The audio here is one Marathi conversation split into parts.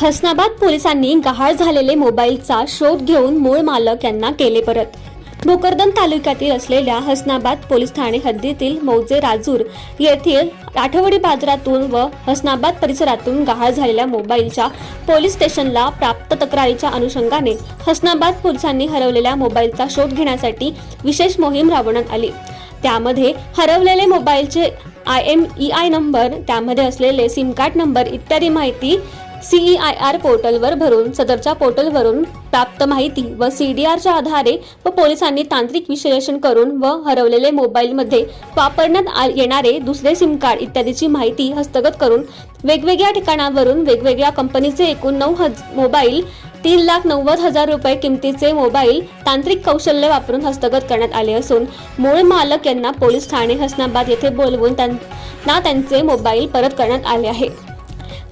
हसनाबाद पोलिसांनी गहाळ झालेले मोबाईलचा शोध घेऊन मूळ मालक यांना केले परत. भोकरदन तालुक्यातील असलेल्या हसनाबाद पोलीस ठाणे हद्दीतील मौजे राजूर येथील आठवडी बाजारातून व हसनाबाद परिसरातून गहाळ झालेल्या मोबाईलच्या पोलीस स्टेशनला प्राप्त तक्रारीच्या अनुषंगाने हसनाबाद पोलिसांनी हरवलेल्या मोबाईलचा शोध घेण्यासाठी विशेष मोहीम राबवण्यात आली. त्यामध्ये हरवलेले मोबाईलचे I M E I number त्यामध्ये असलेले सिम कार्ड नंबर इत्यादी माहिती सीई आय आर पोर्टलवर भरून सदरच्या पोर्टलवरून प्राप्त माहिती व सी डी आरच्या आधारे व पोलिसांनी तांत्रिक विश्लेषण करून व हरवलेले मोबाईलमध्ये वापरण्यात आ- येणारे दुसरे सिम कार्ड इत्यादीची माहिती हस्तगत करून वेगवेगळ्या ठिकाणावरून वेगवेगळ्या कंपनीचे एकूण नऊ हज मोबाईल तीन लाख नव्वद हजार रुपये किमतीचे मोबाईल तांत्रिक कौशल्य वापरून हस्तगत करण्यात आले असून मूळ मालक यांना पोलीस ठाणे हसनाबाद येथे बोलवून त्यांना त्यांचे मोबाईल परत करण्यात आले आहे.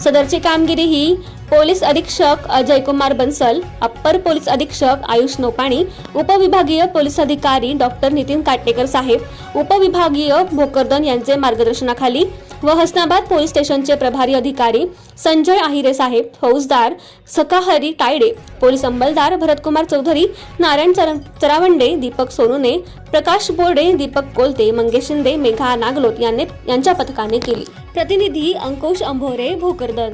सदरची कामगिरी ही पोलीस अधीक्षक अजयकुमार बन्सल अप्पर पोलीस अधीक्षक आयुष नोपाणी उपविभागीय पोलीस अधिकारी डॉक्टर नितीन काटेकर साहेब उपविभागीय भोकरदन यांचे मार्गदर्शनाखाली व हसनाबाद पोलीस स्टेशनचे प्रभारी अधिकारी संजय आहिरे साहेब फौजदार सकाहरी तायडे पोलीस अंमलदार भरतकुमार चौधरी नारायण चर- चरावंडे दीपक सोनुने प्रकाश बोर्डे दीपक कोलते मंगेश शिंदे मेघा नागलोत यांनी यांच्या पथकाने केली. प्रतिनिधी अंकुश अंभोरे भोकरदन.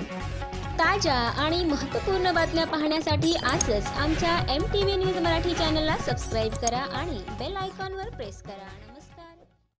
ताज्या आणि महत्त्वपूर्ण बातम्या पाहण्यासाठी आजच आमच्या M T V news Marathi चॅनलला सबस्क्राईब करा आणि बेल आयकॉनवर प्रेस करा.